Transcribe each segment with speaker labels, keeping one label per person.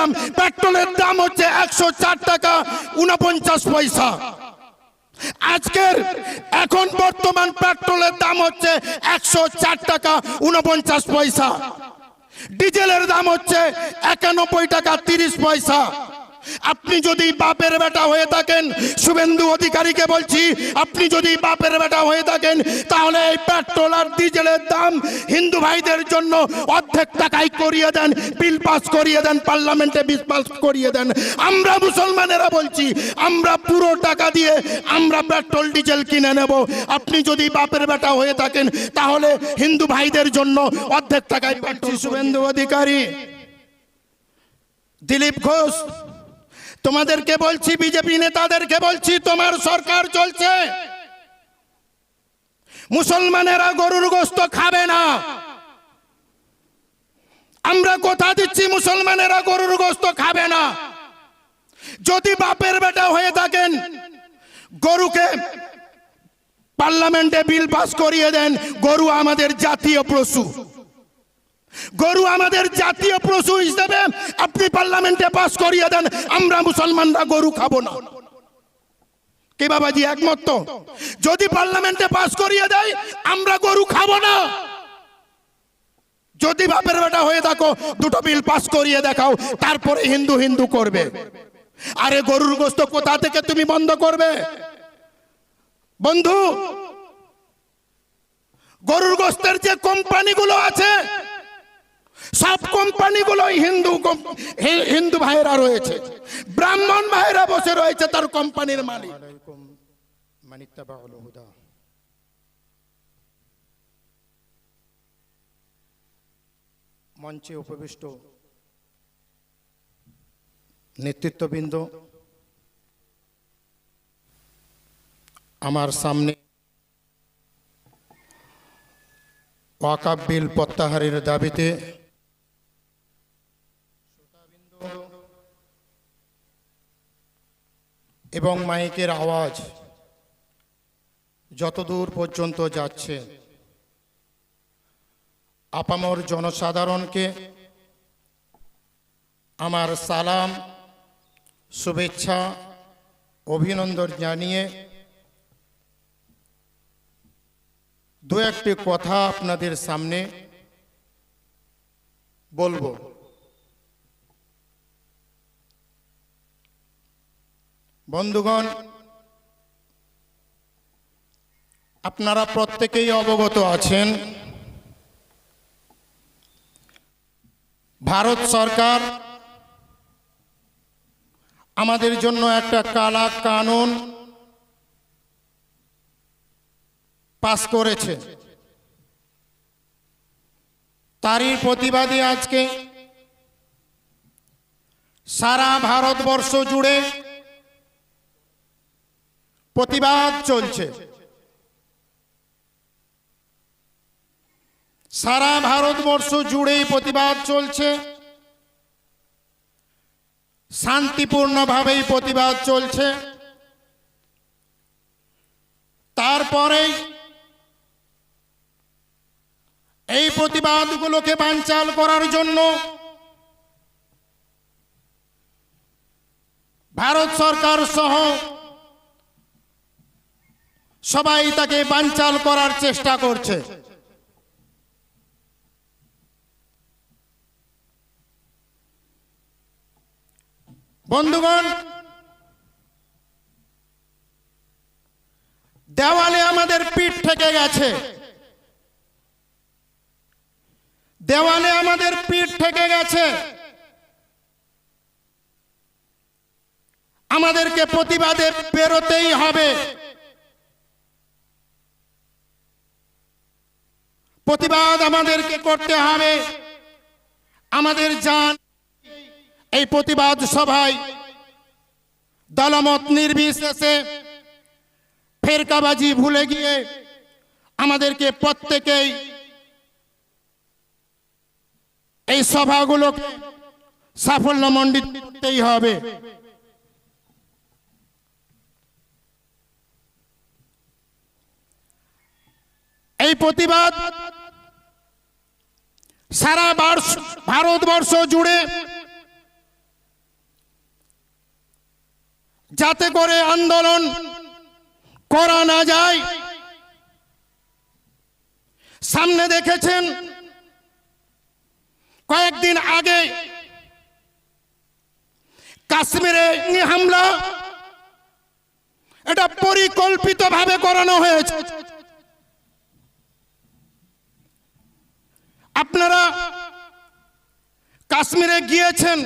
Speaker 1: দাম পেট্রোলের দাম হচ্ছে একশো চার টাকা, উনপঞ্চাশ পয়সা। আজকের, এখন বর্তমান পেট্রোলের দাম হচ্ছে একশো চার টাকা, উনপঞ্চাশ পয়সা। ডিজেলের দাম হচ্ছে একানব্বই টাকা, তিরিশ পয়সা। আপনি যদি বাপের বেটা হয়ে থাকেন, শুভেন্দু অধিকারীকে বলছি, আপনি যদি বাপের বেটা হয়ে থাকেন, তাহলে এই পেট্রোল আর ডিজেলের দাম হিন্দু ভাইদের জন্য অর্ধেক টাকায় করিয়ে দেন, বিল পাস করিয়ে দেন, পার্লামেন্টে বিল পাস করিয়ে দেন। আমরা মুসলমানেরা বলছি, আমরা পুরো টাকা দিয়ে আমরা পেট্রোল, ডিজেল কিনে নেব। আপনি যদি বাপের বেটা হয়ে থাকেন, তাহলে হিন্দু ভাইদের জন্য অর্ধেক টাকায় পাচ্ছি শুভেন্দু অধিকারী, দিলীপ ঘোষ তোমাদেরকে বলছি, বিজেপি নেতাদেরকে বলছি, তোমার সরকার চলছে। মুসলমানেরা গরুর গোস্ত খাবে না। আমরা কথা দিচ্ছি, মুসলমানেরা গরুর গোস্ত খাবে না। যদি বাপের বেটা হয়ে থাকেন, গরুকে পার্লামেন্টে বিল পাস করিয়ে দেন, গরু আমাদের জাতীয় পশু। গরু আমাদের জাতীয় পশু হিসেবে আপনি পার্লামেন্টে পাস করিয়ে দেন, আমরা মুসলমানরা গরু খাব না। কে বাবাজি, একমত তো? যদি পার্লামেন্টে পাস করিয়ে দেয়, আমরা গরু খাব না। যদি বাপের বেটা হয়ে থাকো, দুটো বিল পাস করিয়ে দেখাও, তারপরে হিন্দু হিন্দু করবে। আরে গরুর গোস্ত কোথা থেকে তুমি বন্ধ করবে? বন্ধু, গরুর গোস্তের যে কোম্পানিগুলো আছে সব কোম্পানিগুলো হিন্দু কোম- হিন্দু ভাইয়েরা রয়েছে। ব্রাহ্মণ ভাইয়েরা বসে রয়েছে, তার কোম্পানির মালিক। মঞ্চে উপবিষ্ট নেতৃত্ববৃন্দ, আমার সামনে ওয়াকাব বিল প্রত্যাহারের দাবিতে এবং মাইকের আওয়াজ যতদূর পর্যন্ত যাচ্ছে, আপামর জনসাধারণকে আমার সালাম, শুভেচ্ছা, অভিনন্দন জানিয়ে দু একটি কথা আপনাদের সামনে বলব। বন্ধুগণ, আপনারা প্রত্যেকেই অবগত আছেন, ভারত সরকার আমাদের জন্য একটা কালা কানুন পাস করেছে। তারই প্রতিবাদে আজকে সারা ভারতবর্ষ জুড়ে প্রতিবাদ চলছে। সারা ভারতবর্ষ জুড়েই প্রতিবাদ চলছে। শান্তিপূর্ণভাবেই প্রতিবাদ চলছে। তারপরেই এই প্রতিবাদগুলোকে বানচাল করার জন্য ভারত সরকার সহ সবাই তাকে বানচাল করার চেষ্টা করছে। বন্ধুগণ, দেওয়ালে আমাদের পিঠ থেকে গেছে। দেওয়ালে আমাদের পিঠ থেকে গেছে। আমাদেরকে প্রতিবাদে বেরোতেই হবে। প্রতিবাদ আমাদেরকে করতে হবে। আমাদের জান, এই প্রতিবাদ সভায় দলমত নির্বিশেষে ফেরকাবাজি ভুলে গিয়ে আমাদেরকে প্রত্যেকেই এই সভাগুলোকে সাফল্যমণ্ডিত করতেই হবে। এই প্রতিবাদ সারা ভারতবর্ষ জুড়ে যাতে করে আন্দোলন করা না যায়। সামনে দেখেছেন, কয়েকদিন আগে কাশ্মীরে হামলা, এটা পরিকল্পিতভাবে করানো হয়েছে। আপনারা কাশ্মীরে গিয়েছেন,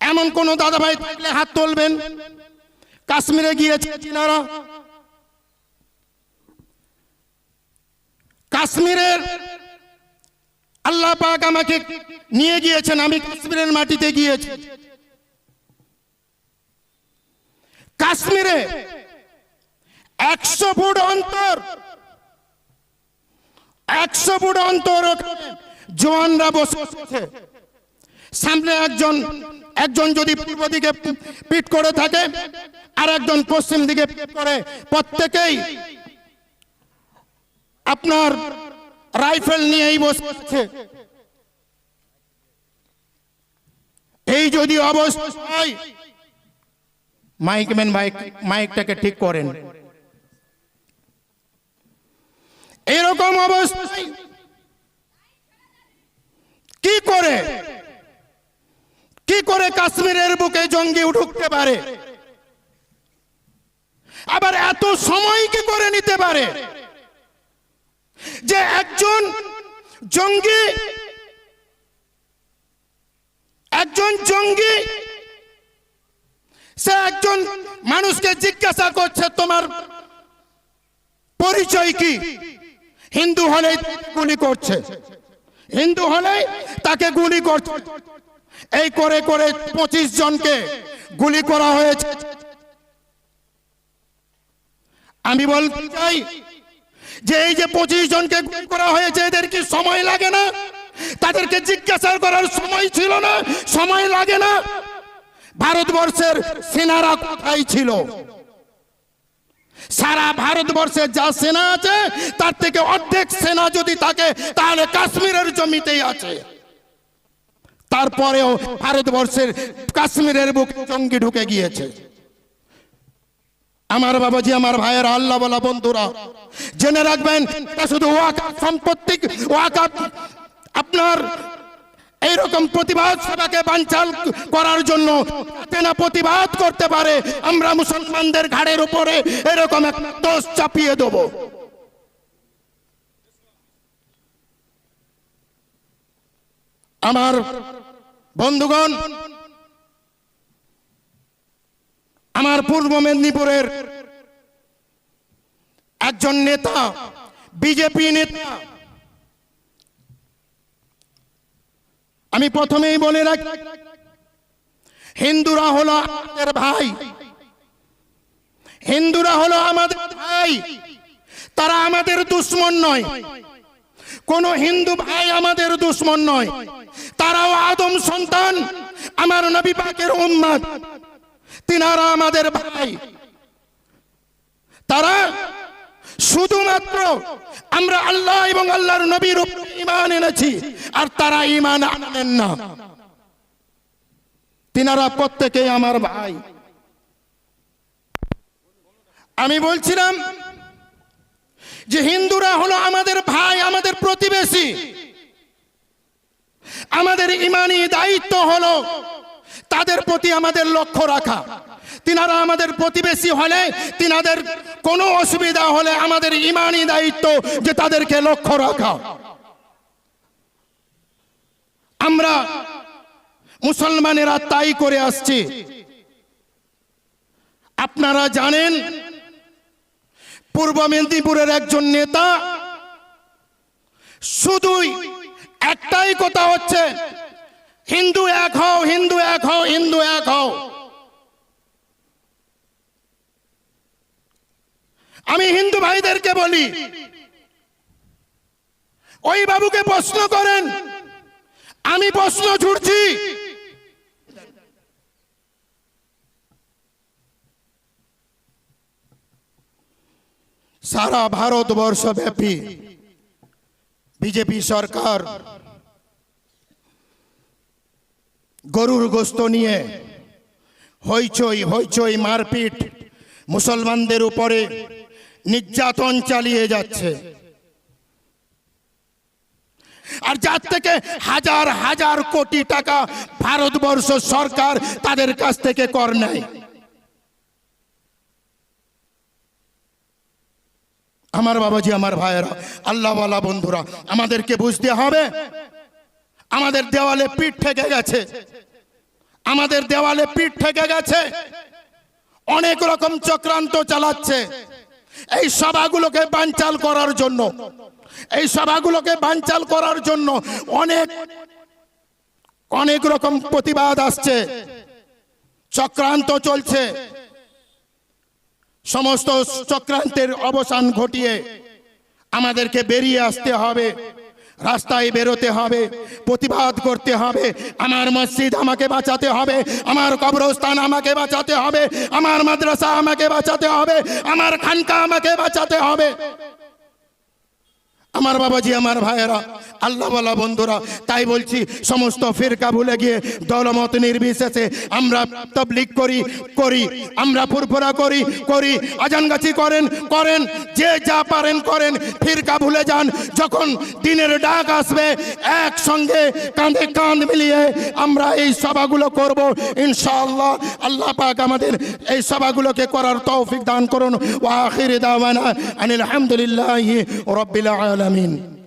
Speaker 1: এমন কোন দাদাভাই থাকলে হাত তুলবেন? কাশ্মীরে গিয়েছে চিনারা কাশ্মীরের আল্লাহ পাক আমাকে নিয়ে গিয়েছেন, আমি কাশ্মীরের মাটিতে গিয়েছি। কাশ্মীরে একশো ফুট অন্তর একশো ফুট অন্তর ওখানে জওয়ানরা বসে সামনে একজন একজন যদি পূর্ব দিকে পিট করে থাকে, আর একজন পশ্চিম দিকে করে, প্রত্যেকেই আপনার রাইফেল নিয়েই বসে আছে। এই যদি অবস্থা হয় মাইকম্যান মাইক, মাইকটাকে ঠিক করেন। এরকম অবস্থায় কি করে? কি করে কাশ্মীরের বুকে জঙ্গি ঢুকতে পারে? আবার এত সময় কি করে নিতে পারে? যে একজন জঙ্গি একজন জঙ্গি, সে একজন মানুষকে জিজ্ঞাসা করছে, তোমার পরিচয় কি? হিন্দু হলে গুলি করছে। হিন্দু হলে তাকে গুলি করছে। এই করে করে পঁচিশ জনকে গুলি করা হয়েছে। আমি বলতে চাই যে এই যে পঁচিশ জনকে গুলি করা হয়েছে, এদের কি সময় লাগে না? তাদেরকে জিজ্ঞাসা করার সময় ছিল না, সময় লাগে না। ভারতবর্ষের সেনারা কোথায় ছিল? সারা ভারতবর্ষে যা সেনা আছে, তার থেকে অর্ধেক সেনা যদি থাকে, তাহলে কাশ্মীরের জমিতেই আছে। তারপরেও ভারতবর্ষের কাশ্মীরের বুক জঙ্গি ঢুকে গিয়েছে। আমার বাবাজি, আমার ভাইয়ের, আল্লাহ বলা বন্ধুরা, জেনে রাখবেন শুধু ওয়াকাফ সম্পত্তি আপনার এইরকম প্রতিবাদ সভাকে বানচাল করার জন্য না প্রতিবাদ করতে পারে, আমরা মুসলমানদের ঘাড়ের উপরে এরকম এক দোষ চাপিয়ে দেব। আমার বন্ধুগণ, আমার পূর্ব মেদিনীপুরের একজন নেতা, বিজেপি নেতা আমি প্রথমেই বলে রাখি, হিন্দুরা হলো আমাদের ভাই। হিন্দুরা হলো আমাদের ভাই। তারা আমাদের দুশ্মন নয়। কোন হিন্দু ভাই আমাদের দুশ্মন নয়। তারাও আদম সন্তান, আমার নবী পাকের উম্মাদ। তিনারা আমাদের ভাই। তারা শুধুমাত্র আমরা আল্লাহ এবং আল্লাহর নবীর ইমান এনেছি, আর তারা ইমান আনেন না। তিনারা প্রত্যেকেই আমার ভাই। আমি বলছিলাম যে হিন্দুরা হলো আমাদের ভাই, আমাদের প্রতিবেশী। আমাদের ইমানি দায়িত্ব হলো তাদের প্রতি আমাদের লক্ষ্য রাখা। তিনারা আমাদের প্রতিবেশী হলে তিনাদের কোনো অসুবিধা হলে আমাদের ইমানি দায়িত্ব যে তাদেরকে লক্ষ্য রাখা। আমরা মুসলমানেরা তাই করে আসছি। আপনারা জানেন, পূর্ব মেদিনীপুরের একজন নেতা শুধুই একটাই কথা হচ্ছে, হিন্দু এক হও, হিন্দু এক হও, হিন্দু এক হও। আমি হিন্দু ভাইদেরকে বলি, ওই বাবুকে প্রশ্ন করেন, আমি প্রশ্ন ছুটছি সারা ভারতবর্ষ ব্যাপী বিজেপি সরকার গরুর গোস্ত নিয়ে হইচই হইচই মারপিট মুসলমানদের উপরে নির্যাতন চালিয়ে যাচ্ছে। আর যার থেকে হাজার হাজার কোটি টাকা ভারতবর্ষ সরকার তাদের কাছ থেকে কর নেয়। আমার বাবাজি, আমার ভাইয়েরা, আল্লাহওয়ালা বন্ধুরা, আমাদেরকে বুঝতে হবে, আমাদের দেওয়ালে পিঠ ঠেকে গেছে। আমাদের দেওয়ালে পিঠ ঠেকে গেছে। অনেক রকম চক্রান্ত চালাচ্ছে। এই সভাগুলোকে বানচাল করার জন্য, এই সভাগুলোকে বানচাল করার জন্য অনেক অনেক রকম প্রতিবাদ আসছে, চক্রান্ত চলছে। সমস্ত চক্রান্তের অবসান ঘটিয়ে আমাদেরকে বেরিয়ে আসতে হবে। রাস্তায় বেরোতে হবে, প্রতিবাদ করতে হবে, আমার মসজিদ আমাকে বাঁচাতে হবে, আমার কবরস্থান আমাকে বাঁচাতে হবে, আমার মাদ্রাসা আমাকে বাঁচাতে হবে, আমার খানকা আমাকে বাঁচাতে হবে। আমার বাবাজি, আমার ভাইয়েরা আল্লাহওয়ালা বন্ধুরা, তাই বলছি, সমস্ত ফিরকা ভুলে গিয়ে দলমত নির্বিশেষে আমরা তবলিক করি করি, আমরা ফুরফুরা করি করি, আজানগাছি করেন করেন, যে যা পারেন করেন, ফিরকা ভুলে যান, যখন দিনের ডাক আসবে, একসঙ্গে কাঁধে কাঁধ মিলিয়ে আমরা এই সভাগুলো করব, ইনশাআল্লাহ, আল্লাহ পাক আমাদের এই সভাগুলোকে করার তৌফিক দান করুন, ওয়া আখির দাওয়ানা আনিল হামদুলিল্লাহি রাব্বিল العالمين